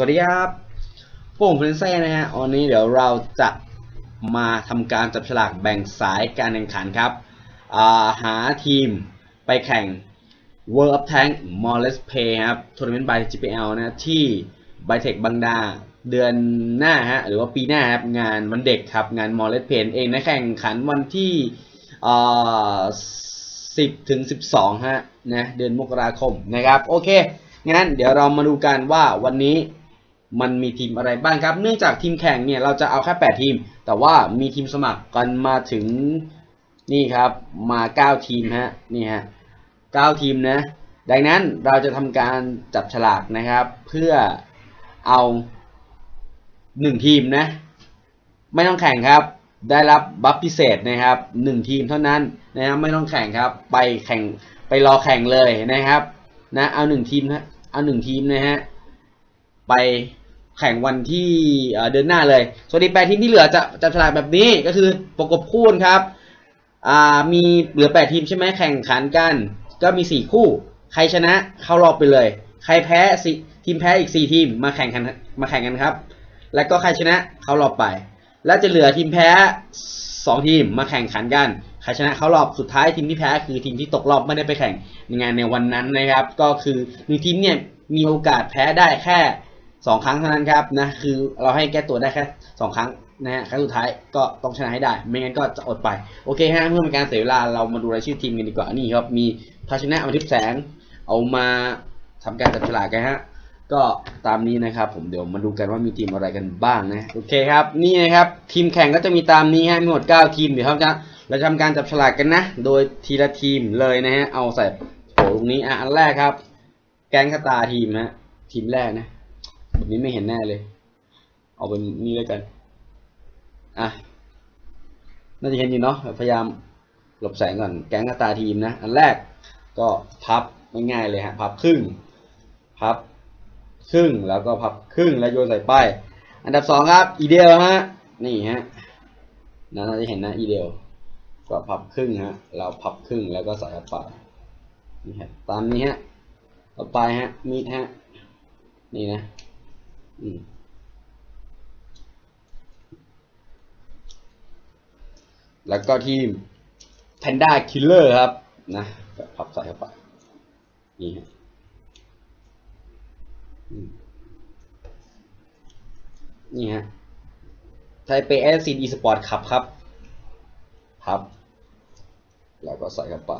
สวัสดีครับผมเพนเซ่นะฮะ วันนี้เดี๋ยวเราจะมาทำการจับฉลากแบ่งสายการแข่งขันครับาหาทีมไปแข่ง World of Tank m o r l e s Play ครับทัวร์นาเมนต์ by GPL นะที่ b y t e c h บางดาเดือนหน้าฮะ หรือว่าปีหน้าครับ งานวันเด็กครับ งาน m o r l e s Play เองนะแข่งขันวันที่ 10 ถึง 12 ฮะนะเดือนมกราคมนะครับ โอเคงั้นเดี๋ยวเรามาดูกันว่าวันนี้ มันมีทีมอะไรบ้างครับ เนื่องจากทีมแข่งเนี่ยเราจะเอาแค่ 8 ทีม แต่ว่ามีทีมสมัครกันมาถึงนี่ครับมา 9 ทีมฮะนี่ฮะ9ทีมนะดังนั้นเราจะทำการจับฉลากนะครับ เพื่อเอา 1 ทีมนะ ไม่ต้องแข่งครับ ได้รับบัฟพิเศษนะครับ 1 ทีมเท่านั้นนะครับไม่ต้องแข่งครับ ไปแข่งไปรอแข่งเลยนะครับนะเอา1ทีมนะเอา1ทีมนะฮะไป แข่งวันที่เดือนหน้าเลย ส่วนอีกแปดทีมที่เหลือจะจับฉลากแบบนี้ก็คือประกบคู่ครับมีเหลือแปดทีมใช่ไหมแข่งขันกัน ก็มีสี่คู่ ใครชนะเข้ารอบไปเลย ใครแพ้สิทีมแพ้อีกสี่ทีมมาแข่งกันมาแข่งกันครับ แล้วก็ใครชนะเข้ารอบไป แล้วจะเหลือทีมแพ้สองทีมมาแข่งขันกันใครชนะเข้ารอบสุดท้ายทีมที่แพ้คือทีมที่ตกรอบไม่ได้ไปแข่งในงานในวันนั้นนะครับ ก็คือหนึ่งทีมเนี่ยมีโอกาสแพ้ได้แค่ สองครั้งเท่านั้นครับนะคือเราให้แก้ตัวได้แค่สองครั้งนะฮะครั้งสุดท้ายก็ต้องชนะให้ได้ ไม่งั้นก็จะอดไปโอเคฮะเพื่อเป็นการเสียเวลาเรามาดูรายชื่อทีมกันดีกว่านี่ครับมีภาชนะอมทิพย์แสง เอามาทำการจับฉลากกันฮะก็ตามนี้นะครับผมเดี๋ยวมาดูกันว่ามีทีมอะไรกันบ้างนะโอเคครับนี่นะครับทีมแข่งก็จะมีตามนี้ฮะมีหมด 9 ทีมเดี๋ยวเราจะเราทำการจับฉลากกันนะโดยทีละทีมเลยนะฮะเอาใส่โถตรงนี้อะอันแรกครับ แก๊งคาตาทีมฮะทีมแรกนะ แบบนี้ไม่เห็นแน่เลย เอาเป็นนี่แล้วกัน อะ น่าจะเห็นอยู่เนาะ พยายามหลบแสงก่อน แก๊งกระตาทีมนะ อันแรกก็พับง่ายๆเลยฮะ พับครึ่ง พับครึ่ง แล้วก็พับครึ่ง แล้วโยนใส่ป้าย อันดับสองครับ อีเดียลฮะ นี่ฮะน่าจะเห็นนะอีเดียลก็พับครึ่งฮะ เราพับครึ่งแล้วก็ใส่เข้าไปนี่ฮะ ตามนี้ฮะ ต่อไปฮะ มีดฮะ นี่นะ แล้วก็ทีม Panda Killer ครับ นะพับใส่เข้าไป นี่ฮะนี่ฮะไทเปเอสซีดีสปอร์ตขับครับพับ แล้วก็ใส่เข้าไป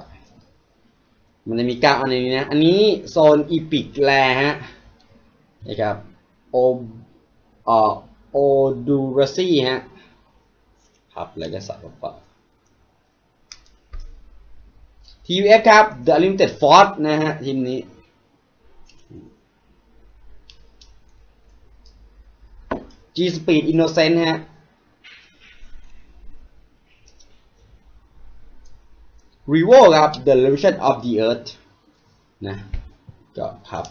มันจะมีก้าอันนี้นะ อันนี้โซนอีพิกแลฮะ นะครับ โอมเอ่อโอดูรซี่ฮะครับแล้วก็สับลงไป TUF ครับ The Limited Force นะฮะ ทีมนี้ G Speed Innocent ฮะรีโวครับ The l e v i s i o n of the Earth นะ ก็พับ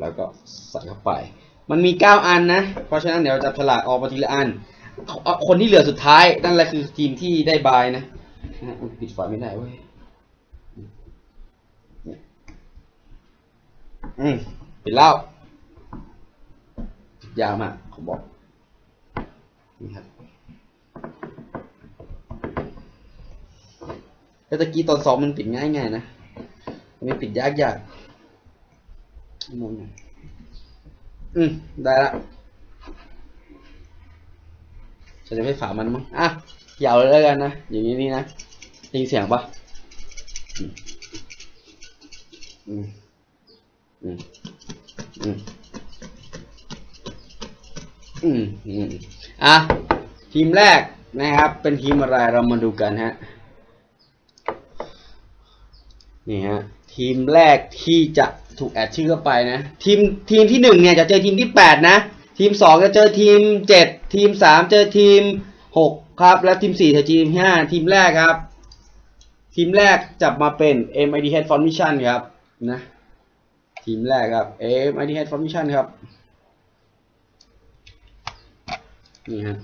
แล้วก็ใส่เข้าไป มันมี9อันนะ เพราะฉะนั้นเดี๋ยวจะฉลากออกมาทีละอัน คนที่เหลือสุดท้ายนั่นแหละคือทีมที่ได้บายนะปิดไฟไม่ได้เว้ยอืมปิดแล้วยาวมากเขาบอกนี่ครับแล้วตะกี้ตอนซ้อมมันปิดง่ายๆนะอันนี้ปิดยากๆมองหน่อย อืมได้ละฉันจะไม่ฝามันมั้งอะยาวเลยแล้วกันนะ อย่างนี้นี่นะยินเสียงปะอืมอืมอืมอืมอืมอะทีมแรกนะครับ เป็นทีมอะไรเรามาดูกันฮะนี่ฮะทีมแรกที่จะ ถูกแอดชื่อเข้าไปนะ ทีมทีมที่หนึ่งเนี่ยจะเจอทีมที่แปดนะ ทีมสองจะเจอทีมเจ็ดทีมสามเจอทีมหกครับ และทีมสี่เจอทีมห้าทีมแรกครับ ทีมแรกจับมาเป็น MID Head Formation ครับนะทีมแรกครับ MID Head Formation ครับนี่ฮะ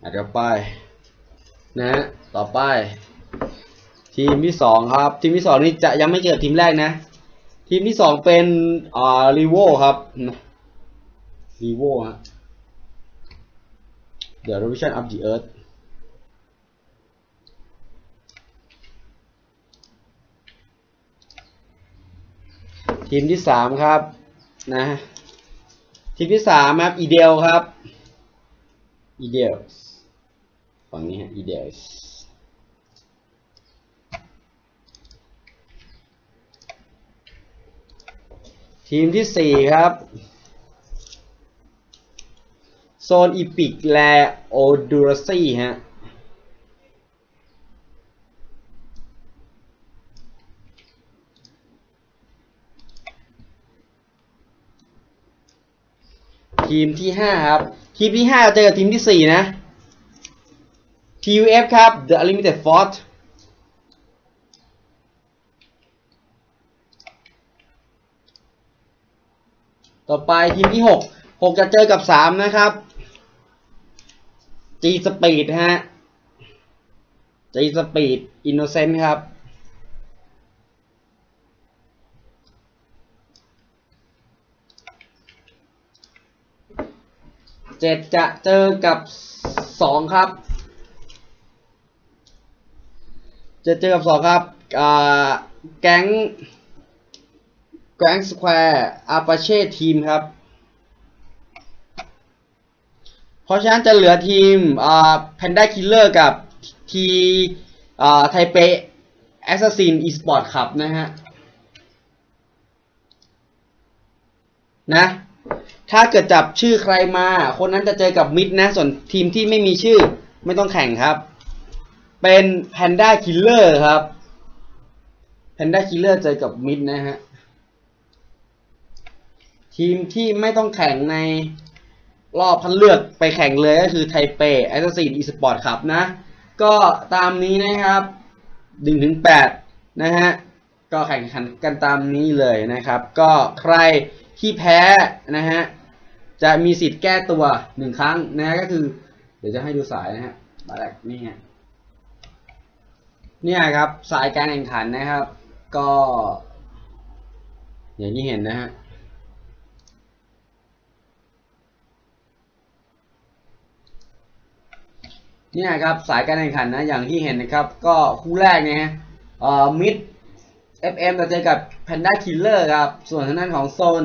อาจจะไปนะต่อไป ทีมที่สองครับ ทีมที่สองนี่จะยังไม่เจอทีมแรกนะ ทีมที่สองเป็นอ่ารีโวครับรีโวฮะ The Revolution of the Earth ทีมที่สามครับนะทีมที่สามครับอีเดลครับอีเดลฝั่งนี้ฮะอีเดล ทีมที่สี่ครับ โซนอีพิกแลโอดูรซี่ฮะทีมที่ห้าครับ ทีมที่ห้าเจอกับทีมที่สี่นะ TUF ครับ The Unlimited Force ต่อไปทีมที่หกหกจะเจอกับสามนะครับ G Speed ฮะ G Speed Innocent ครับเจ็ดจะเจอกับสองครับจะเจอกับสองครับแก๊ง แก๊งสแควร์อาปาเช่ทีมครับ เพราะฉะนั้นจะเหลือทีมอ่าแพนด้าคิลเลอร์กับทีอ่าไทเปแอสซัสซินอีสปอร์ตครับนะฮะ นะ ถ้าเกิดจับชื่อใครมา คนนั้นจะเจอกับมิดนะ ส่วนทีมที่ไม่มีชื่อไม่ต้องแข่งครับ เป็นแพนด้าคิลเลอร์ครับแพนด้าคิลเลอร์เจอกับมิดนะฮะ ทีมที่ไม่ต้องแข่งในรอบพันเลือกไปแข่งเลยก็คือไทเปแอสซีนอีสปอร์ตครับนะ ก็ตามนี้นะครับ1ถึง8นะฮะ ก็แข่งขันกันตามนี้เลยนะครับ ก็ใครที่แพ้นะฮะ จะมีสิทธิ์แก้ตัวหนึ่งครั้งนะฮะก็คือ เดี๋ยวจะให้ดูสายนะฮะมาแรกนี่ฮะเนี่ยครับสายการแข่งขันนะครับ ก็ อย่างที่เห็นนะฮะ เนี่ยครับสายการแข่งขันนะอย่างที่เห็นนะครับ ก็คู่แรกเนี่ยฮะเอ่อมิด FM จะเจอกับ Panda Killer ครับ ส่วนทางด้านของโซน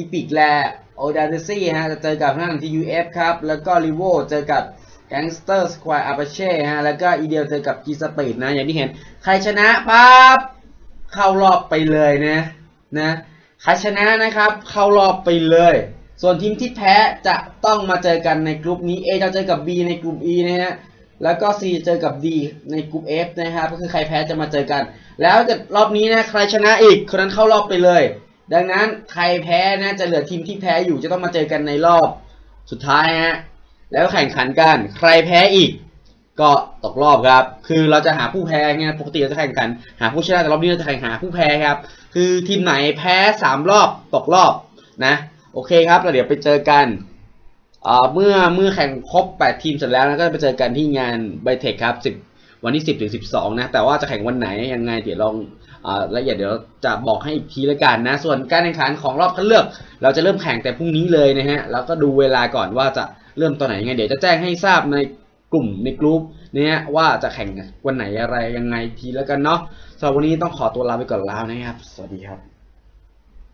Epic และ o d a d e c y ฮะจะเจอกับทางด้านของ TUF ครับ แล้วก็ r i v o เจอกับ Gangster Square Apache ฮะแล้วก็ e d e l เจอกับ G Speed นะ อย่างที่เห็น ใครชนะปั๊บเข้ารอบไปเลยนะนะใครชนะนะครับ เข้ารอบไปเลย ส่วนทีมที่แพ้จะต้องมาเจอกันในกลุ่มนี้ A จะเจอกับ B ในกลุ่ม E นะฮะแล้วก็ C เจอกับ D ในกลุ่ม F นะครับก็คือใครแพ้จะมาเจอกัน แล้วจะรอบนี้นะใครชนะอีกคนนั้นเข้ารอบไปเลย ดังนั้นใครแพ้นะจะเหลือทีมที่แพ้อยู่จะต้องมาเจอกันในรอบ สุดท้ายฮะแล้วแข่งขันกันใครแพ้อีก ก็ตกรอบครับ คือเราจะหาผู้แพ้ไงปกติเราจะแข่งขันหาผู้ชนะแต่รอบนี้เราจะแข่งหาผู้แพ้ครับ คือทีมไหนแพ้สามรอบตกรอบนะ โอเคครับแล้วเดี๋ยวไปเจอกันเมื่อเมื่อแข่งครบ 8 ทีมเสร็จแล้วนะก็จะไปเจอกันที่งานไบเทคครับ10 วันที่ 10ถึง12 นะ แต่ว่าจะแข่งวันไหนยังไงเดี๋ยวลองอละเอียดเดี๋ยวจะบอกให้อีกทีละกันนะ ส่วนการแข่งขันของรอบคัดเลือก เราจะเริ่มแข่งแต่พรุ่งนี้เลยนะฮะ แล้วก็ดูเวลาก่อนว่าจะเริ่มตอนไหนยังไง เดี๋ยวจะแจ้งให้ทราบในกลุ่มในกลุ่มเนี่ยว่าจะแข่งวันไหนอะไรยังไงทีล้วกันเนาะสำหรับวันนี้ต้องขอตัวลาไปก่อนแล้วนะครับ สวัสดีครับ